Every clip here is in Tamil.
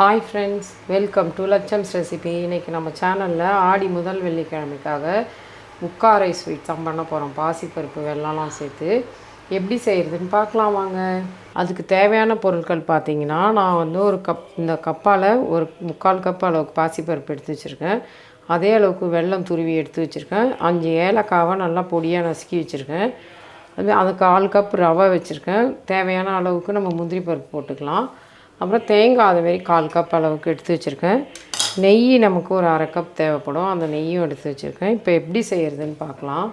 ஹாய் ஃப்ரெண்ட்ஸ் வெல்கம் டு லட்சம்ஸ் ரெசிபி இன்றைக்கி நம்ம சேனலில் ஆடி முதல் வெள்ளிக்கிழமைக்காக முக்காரை ஸ்வீட் தான் பண்ண போகிறோம் பாசிப்பருப்பு வெள்ளம்லாம் சேர்த்து. எப்படி செய்கிறதுன்னு பார்க்கலாம் வாங்க. அதுக்கு தேவையான பொருட்கள் பார்த்திங்கன்னா நான் வந்து ஒரு கப் இந்த கப்பால் ஒரு முக்கால் கப் அளவுக்கு பாசிப்பருப்பு எடுத்து வச்சுருக்கேன். அதே அளவுக்கு வெல்லம் துருவி எடுத்து வச்சுருக்கேன். அஞ்சு ஏலக்காவை நல்லா பொடியாக நசுக்கி வச்சுருக்கேன். அது அதுக்கு ஆல் கப் ரவை வச்சுருக்கேன். தேவையான அளவுக்கு நம்ம முந்திரி பருப்பு போட்டுக்கலாம். அப்புறம் தேங்காய் அதுமாரி கால் கப் அளவுக்கு எடுத்து வச்சுருக்கேன். நெய் நமக்கு ஒரு அரை கப் தேவைப்படும். அந்த நெய்யும் எடுத்து வச்சுருக்கேன். இப்போ எப்படி செய்கிறதுன்னு பார்க்கலாம்.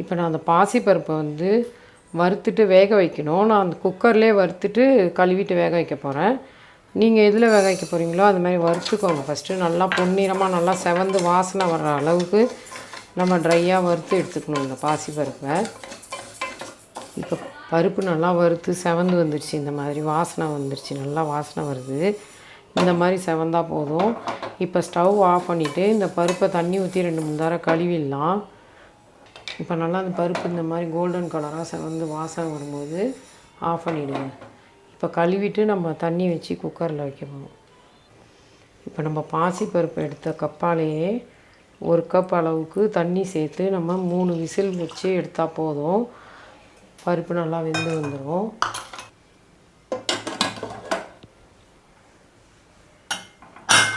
இப்போ நான் அந்த பாசிப்பருப்பை வந்து வறுத்துட்டு வேக வைக்கணும். நான் அந்த குக்கர்லேயே வறுத்துட்டு கழுவிட்டு வேக வைக்க போகிறேன் நீங்கள் எதில் வேக வைக்க போகிறீங்களோ அது மாதிரி வறுத்துக்கோங்க. ஃபஸ்ட்டு நல்லா பொன்னிறமாக நல்லா செவந்து வாசனை வர்ற அளவுக்கு நம்ம ட்ரையாக வறுத்து எடுத்துக்கணும் இந்த பாசிப்பருப்பை. இப்போ பருப்பு நல்லா வறுத்து செவந்து வந்துடுச்சு இந்த மாதிரி வாசனை வந்துடுச்சு நல்லா வாசனை வருது. இந்த மாதிரி செவந்தா போதும். இப்போ ஸ்டவ் ஆஃப் பண்ணிவிட்டு இந்த பருப்பை தண்ணி ஊற்றி ரெண்டு மூணு தரம் கழுவிடலாம். இப்போ நல்லா அந்த பருப்பு இந்த மாதிரி கோல்டன் கலராக செவந்து வாசனை வரும்போது ஆஃப் பண்ணிவிடுங்க இப்போ கழுவிட்டு நம்ம தண்ணி வச்சு குக்கரில் வைக்க இப்போ நம்ம பாசி பருப்பு எடுத்த கப்பாலேயே ஒரு கப் அளவுக்கு தண்ணி சேர்த்து நம்ம மூணு விசில் வச்சு எடுத்தால் போதும். பருப்பு நல்லா வெந்து வந்துடும்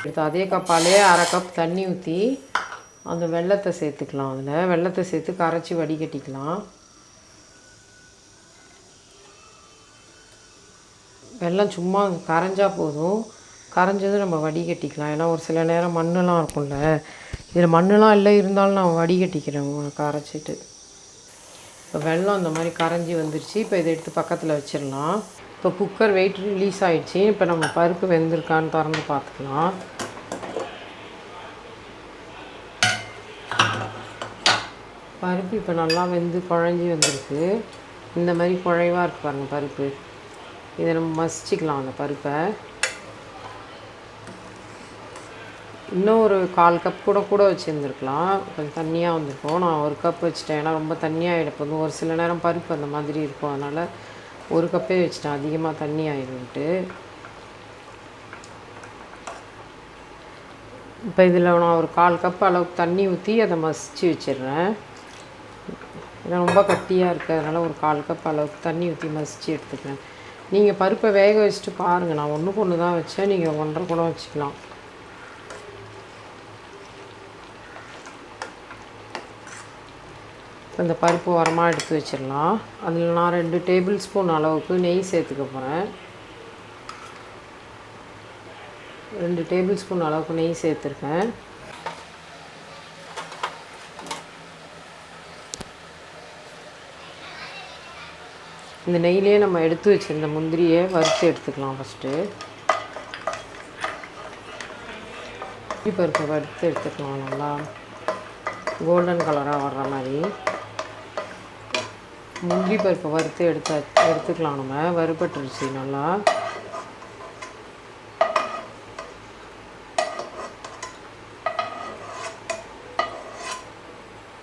எடுத்து அதே கப்பாலே அரை கப் தண்ணி ஊற்றி அந்த வெள்ளத்தை சேர்த்துக்கலாம். அதில் வெள்ளத்தை சேர்த்து கரைச்சி வடிகட்டிக்கலாம். வெல்லம் சும்மா கரைஞ்சால் போதும். கரைஞ்சதும் நம்ம வடிகட்டிக்கலாம். ஏன்னா ஒரு சில நேரம் மண்ணெலாம் இருக்கும்ல. இதில் மண்ணெலாம் இல்லை இருந்தாலும் நான் வடிகட்டிக்கிறேன். கரைச்சிட்டு. இப்போ வெள்ளம் இந்த மாதிரி கரைஞ்சி வந்துருச்சு. இப்போ இதை எடுத்து பக்கத்தில் வச்சிடலாம். இப்போ குக்கர் வெயிட் ரிலீஸ் ஆகிடுச்சு இப்போ நம்ம பருப்பு வெந்திருக்கான்னு திறந்து பார்த்துக்கலாம். பருப்பு இப்போ நல்லா வெந்து குழஞ்சி வந்திருக்கு. இந்த மாதிரி குழைவாக இருக்கு பாருங்கள் பருப்பு. இதை நம்ம மசிச்சுக்கலாம் அந்த பருப்பை. இன்னும் ஒரு கால் கப் கூட கூட வச்சுருந்துருக்கலாம். கொஞ்சம் தண்ணியாக வந்திருக்கும். நான் ஒரு கப் வச்சுட்டேன். ஏன்னா ரொம்ப தண்ணியாக எடுப்போம் ஒரு சில நேரம் பருப்பு அந்த மாதிரி இருக்கும். அதனால் ஒரு கப்பே வச்சுட்டேன். அதிகமாக தண்ணி ஆயிடும்ட்டு இப்போ இதில் நான் ஒரு கால் கப் அளவுக்கு தண்ணி ஊற்றி அதை மசிச்சு வச்சிடுறேன். ஏன்னா ரொம்ப கட்டியாக இருக்கிறதுனால ஒரு கால் கப் அளவுக்கு தண்ணி ஊற்றி மசிச்சு எடுத்துக்கிறேன். நீங்கள் பருப்பை வேக வச்சுட்டு பாருங்கள் நான் ஒன்றுக்கு ஒன்று தான் வச்சேன். நீங்கள் ஒன்றரை கூட வச்சுக்கலாம். இந்த பருப்பு உரமாக எடுத்து வச்சிடலாம். அதில் நான் ரெண்டு டேபிள் ஸ்பூன் அளவுக்கு நெய் சேர்த்துக்க போகிறேன் ரெண்டு டேபிள் ஸ்பூன் அளவுக்கு நெய் சேர்த்துருக்கேன். இந்த நெய்லேயே நம்ம எடுத்து வச்சிருந்த முந்திரியை வறுத்து எடுத்துக்கலாம் ஃபஸ்ட்டு பருப்பை வறுத்து எடுத்துக்கலாம் நல்லா. கோல்டன் கலராக வர்ற மாதிரி. முந்திரி பருப்பை வறுத்து எடுத்தா எடுத்துக்கலாம் நம்ம. வறுபட்டுருச்சு நல்லா.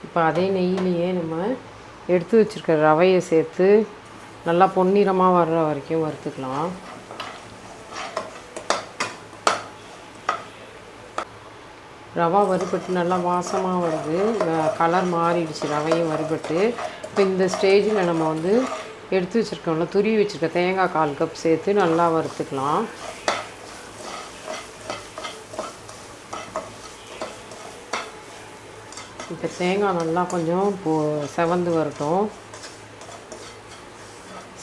இப்போ அதே நெய்யிலேயே நம்ம எடுத்து வச்சுருக்க ரவையை சேர்த்து நல்லா பொன்னிறமாக வர்ற வரைக்கும் வறுத்துக்கலாம். ரவா வறுபட்டு நல்லா வாசமாக வருது. கலர் மாறிடுச்சு. ரவையும் வறுபட்டு. இப்போ இந்த ஸ்டேஜில் நம்ம வந்து எடுத்து வச்சுருக்கோம்ல துருவி வச்சுருக்க தேங்காய் கால் கப் சேர்த்து நல்லா வறுத்துக்கலாம். இப்போ தேங்காய் நல்லா கொஞ்சம் இப்போ செவந்து வரட்டும்.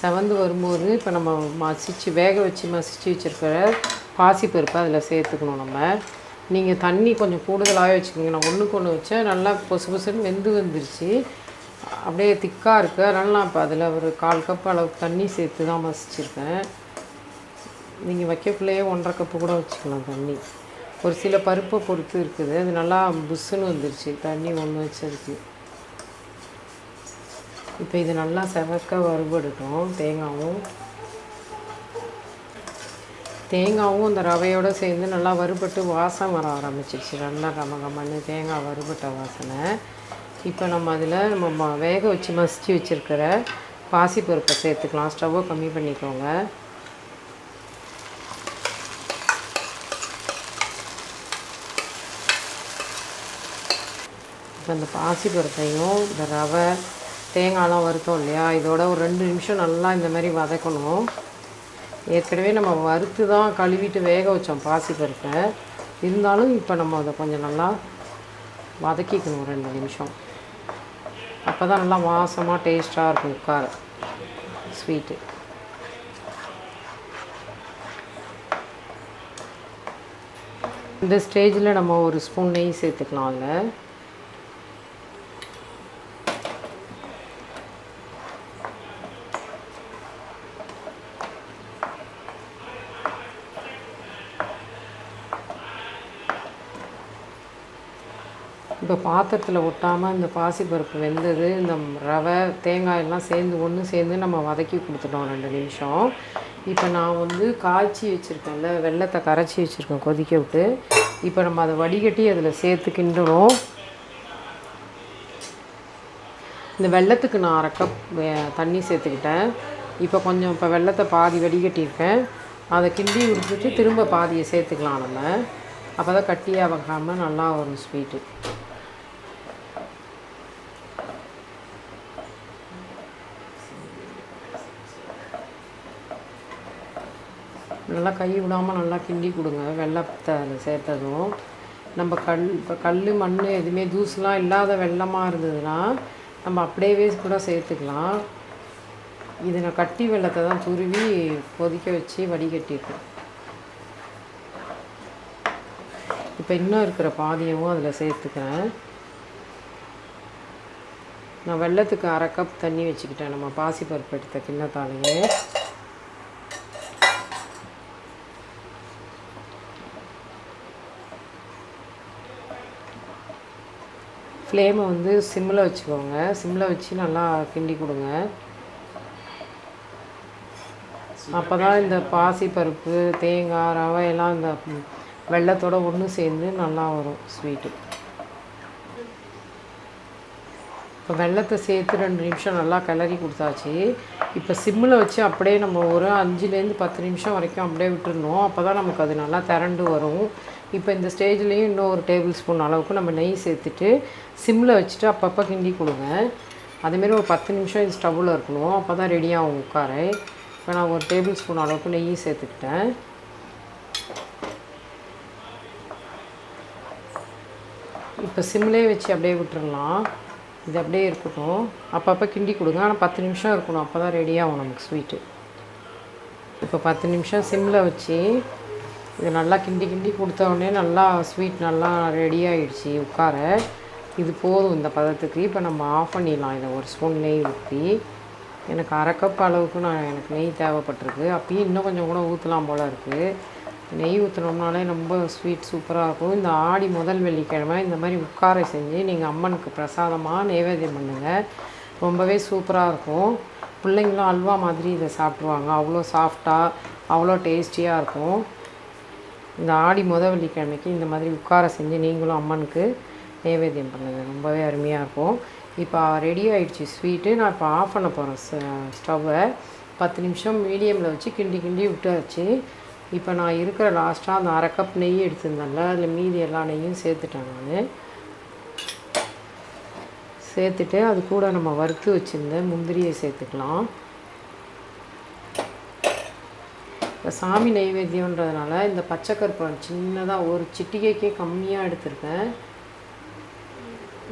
செவந்து வரும்போது இப்போ நம்ம மசிச்சு வேக வச்சு மசிச்சு வச்சுருக்கிற பாசிப்பருப்பை அதில் சேர்த்துக்கணும் நம்ம. நீங்கள் தண்ணி கொஞ்சம் கூடுதலாகவே வச்சுக்கோங்க. நான் ஒன்றுக்கு ஒன்று வச்சேன் நல்லா பொசு பொசுன்னு வெந்து வந்துருச்சு. அப்படியே திக்காக இருக்குது அதனால் நான் இப்போ அதில் ஒரு கால் கப் அளவுக்கு தண்ணி சேர்த்து தான் மசிச்சிருக்கேன். நீங்கள் வைக்கக்குள்ளேயே ஒன்றரை கப்பு கூட வச்சுக்கலாம் தண்ணி. ஒரு சில பருப்பை பொறுத்து இருக்குது. அது நல்லா புஷ்ஷுன்னு வந்துருச்சு. தண்ணி ஒன்று வச்சதுக்கு. இப்போ இது நல்லா செவக்க வறுபடட்டும். தேங்காயும் தேங்காவும் அந்த ரவையோடு சேர்ந்து நல்லா வறுபட்டு வாசம் வர ஆரம்பிச்சிருச்சு. நல்லா கம கமன்னு தேங்காய் வறுபட்ட வாசனை. இப்போ நம்ம அதில் நம்ம வேக வச்சு மசிச்சு வச்சுருக்கிற பாசிப்பருப்பை சேர்த்துக்கலாம். ஸ்டவ்வை கம்மி பண்ணிக்கோங்க. இப்போ அந்த பாசிப்பருப்பையும் இந்த ரவை தேங்காய்லாம் வருத்தோம் இல்லையா? இதோட ஒரு ரெண்டு நிமிஷம் நல்லா இந்த மாதிரி வதக்கணும். ஏற்கனவே நம்ம வறுத்து தான் கழுவிட்டு வேக வச்சோம் பாசிப்பருப்பை இருந்தாலும் இப்போ நம்ம அதை கொஞ்சம் நல்லா வதக்கிக்கணும் ரெண்டு நிமிஷம். அப்போ தான் நல்லா வாசமாக டேஸ்ட்டாக இருக்கும் உட்கார. ஸ்வீட்டு இந்த ஸ்டேஜில் நம்ம ஒரு ஸ்பூன் நெய் சேர்த்துக்கலாம் அதில் இப்போ பாத்திரத்தில் ஒட்டாமல் இந்த பாசிப்பருப்பு வெந்தது இந்த ரவை தேங்காய் எல்லாம் சேர்ந்து ஒன்று சேர்ந்து நம்ம வதக்கி கொடுத்துட்டோம் ரெண்டு நிமிஷம். இப்போ நான் வந்து காய்ச்சி வச்சுருக்கேன்ல வெள்ளத்தை கரைச்சி வச்சுருக்கேன் கொதிக்க விட்டு. இப்போ நம்ம அதை வடிகட்டி அதில் சேர்த்து கிண்டுறோம். இந்த வெள்ளத்துக்கு நான் அரை கப் தண்ணி சேர்த்துக்கிட்டேன். இப்போ கொஞ்சம் இப்போ வெள்ளத்தை பாதி வடிகட்டியிருக்கேன். அதை கிண்டி விட்டுட்டு திரும்ப பாதியை சேர்த்துக்கலாம் நம்ம. அப்போ தான் கட்டியாக வைக்காமல் நல்லா வரும் ஸ்வீட்டு. நல்லா கை விடாமல் நல்லா கிண்டி கொடுங்க. வெள்ளத்தை அதில் சேர்த்ததும். நம்ம கல் இப்போ கல் மண் எதுவுமே தூசுலாம் இல்லாத வெள்ளமாக இருந்ததுன்னா நம்ம அப்படியே கூட சேர்த்துக்கலாம். இது நான் கட்டி வெள்ளத்தை தான் துருவி கொதிக்க வச்சு வடிகட்டியிருக்கேன். இப்போ இன்னும் இருக்கிற பாதியமும் அதில் சேர்த்துக்கிறேன். நான் வெள்ளத்துக்கு அரை கப் தண்ணி வச்சுக்கிட்டேன். நம்ம பாசிப்பருப்பு எடுத்த கிண்ணத்தாலேயே. ஃப்ளேமை வந்து சிம்மில் வச்சுக்கோங்க. சிம்மில் வச்சு நல்லா கிண்டி கொடுங்க. அப்போ தான் இந்த பாசிப்பருப்பு தேங்காய் ரவை எல்லாம் இந்த வெள்ளத்தோட ஒன்று சேர்ந்து நல்லா வரும் ஸ்வீட்டு இப்போ வெள்ளத்தை சேர்த்து ரெண்டு நிமிஷம் நல்லா கிளறி கொடுத்தாச்சு. இப்போ சிம்மில் வச்சு அப்படியே நம்ம ஒரு அஞ்சுலேருந்து பத்து நிமிஷம் வரைக்கும் அப்படியே விட்டுருணும் அப்போ தான் நமக்கு அது நல்லா திரண்டு வரும். இப்போ இந்த ஸ்டேஜ்லேயும் இன்னும் ஒரு டேபிள் ஸ்பூன் அளவுக்கு நம்ம நெய் சேர்த்துட்டு சிம்மில் வச்சுட்டு அப்பப்போ கிண்டி கொடுங்க. அதேமாரி ஒரு பத்து நிமிஷம் இது ஸ்டவ்வில் இருக்கணும். அப்போ தான் ரெடியாகும் உட்கார. இப்போ நான் ஒரு டேபிள் ஸ்பூன் அளவுக்கு நெய் சேர்த்துக்கிட்டேன். இப்போ சிம்லேயே வச்சு அப்படியே விட்டுறலாம். இது அப்படியே இருக்கட்டும். அப்பப்போ கிண்டி கொடுங்க. ஆனால் பத்து நிமிஷம் இருக்கணும். அப்போ தான் ரெடியாகும் நமக்கு ஸ்வீட்டு இப்போ பத்து நிமிஷம் சிம்மில் வச்சு இது நல்லா கிண்டி கிண்டி கொடுத்தோடனே நல்லா ஸ்வீட் நல்லா ரெடி ஆகிடுச்சி உட்கார. இது போதும் இந்த பதத்துக்கு. இப்போ நம்ம ஆஃப் பண்ணிடலாம். இதை ஒரு ஸ்பூன் நெய் ஊற்றி எனக்கு அரை கப் அளவுக்கு நான் எனக்கு நெய் தேவைப்பட்டிருக்கு. அப்பயும் இன்னும் கொஞ்சம் கூட ஊற்றலாம் போல் இருக்குது நெய் ஊற்றினோம்னாலே ரொம்ப ஸ்வீட் சூப்பராக இருக்கும். இந்த ஆடி முதல் வெள்ளிக்கிழமை இந்த மாதிரி உட்காரை செஞ்சு நீங்கள் அம்மனுக்கு பிரசாதமாக நைவேத்தியம் பண்ணுங்கள் ரொம்பவே சூப்பராக இருக்கும். பிள்ளைங்களும் அல்வா மாதிரி இதை சாப்பிட்ருவாங்க அவ்வளோ சாஃப்டாக அவ்வளோ டேஸ்டியாக இருக்கும். இந்த ஆடி முத வெள்ளிக்கிழமைக்கு இந்த மாதிரி உட்கார செஞ்சு நீங்களும் அம்மனுக்கு நைவேத்தியம் பண்ணுங்கள் ரொம்பவே அருமையாக இருக்கும். இப்போ ரெடி ஆகிடுச்சு ஸ்வீட்டு நான் இப்போ ஆஃப் பண்ண போகிறேன் ஸ்டவ்வை பத்து நிமிஷம் மீடியமில் வச்சு கிண்டி கிண்டி விட்டாச்சு. இப்போ நான் இருக்கிற லாஸ்ட்டாக அந்த அரை கப் நெய் எடுத்திருந்தேன்ல அதில் மீதி எல்லா நெய்யும் சேர்த்துட்டேன் நான். சேர்த்துட்டு அது கூட நம்ம வறுத்து வச்சுருந்த முந்திரியை சேர்த்துக்கலாம். இப்போ சாமி நைவேத்தியன்றதுனால இந்த பச்சை கற்பூரம் சின்னதாக ஒரு சிட்டிகைக்கே கம்மியாக எடுத்திருக்கேன்.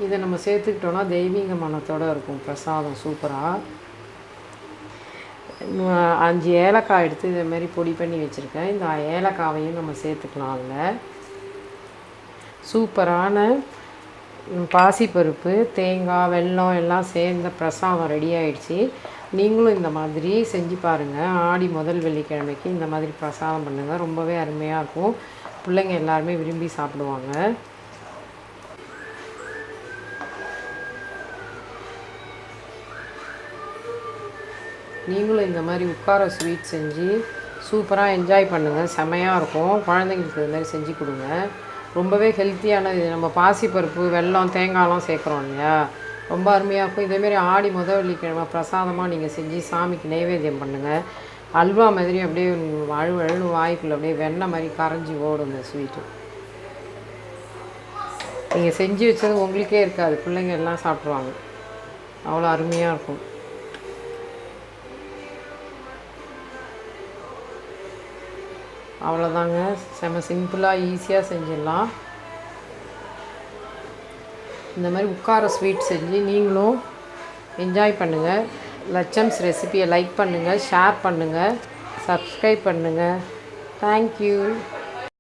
இதை நம்ம சேர்த்துக்கிட்டோன்னா தெய்வீக மனத்தோடு இருக்கும். பிரசாதம் சூப்பராக அஞ்சு ஏலக்காய் எடுத்து இதே மாதிரி பொடி பண்ணி வச்சுருக்கேன். இந்த ஏலக்காவையும் நம்ம சேர்த்துக்கலாம் அதில். சூப்பரான பாசிப்பருப்பு தேங்காய் வெல்லம் எல்லாம் சேர்ந்த பிரசாதம் ரெடி ஆயிடுச்சு. நீங்களும் இந்த மாதிரி செஞ்சு பாருங்கள் ஆடி முதல் வெள்ளிக்கிழமைக்கு இந்த மாதிரி பிரசாதம் பண்ணுங்கள் ரொம்பவே அருமையாக இருக்கும். பிள்ளைங்க எல்லாருமே விரும்பி சாப்பிடுவாங்க. நீங்களும் இந்த மாதிரி உட்கார ஸ்வீட் செஞ்சு சூப்பராக என்ஜாய் பண்ணுங்கள் செமையாக இருக்கும். குழந்தைங்களுக்கு இது மாதிரி செஞ்சு கொடுங்க. ரொம்பவே ஹெல்த்தியானது நம்ம பாசிப்பருப்பு வெல்லம் தேங்காயெலாம் சேர்க்குறோம் இல்லையா? ரொம்ப அருமையாக இருக்கும். இதேமாரி ஆடி முத வெள்ளிக்கிழமை பிரசாதமாக நீங்கள் செஞ்சு சாமிக்கு நைவேத்தியம் பண்ணுங்கள் அல்வா மாதிரி அப்படியே அழு அழுன்னு வாய்க்குள்ள அப்படியே வெண்ணெய் மாதிரி கரைஞ்சி ஓடும் இந்த ஸ்வீட்டு நீங்கள் செஞ்சு வச்சது உங்களுக்கே இருக்காது. பிள்ளைங்க எல்லாம் சாப்பிட்ருவாங்க அவ்வளோ அருமையாக இருக்கும். அவ்வளோதாங்க செம சிம்பிளாக ஈஸியாக செஞ்சிடலாம். இந்த மாதிரி உட்கார ஸ்வீட் செஞ்சு நீங்களும் என்ஜாய் பண்ணுங்கள் லட்சம்ஸ் ரெசிபியை லைக் பண்ணுங்கள் ஷேர் பண்ணுங்கள் சப்ஸ்கிரைப் பண்ணுங்கள் தேங்க்யூ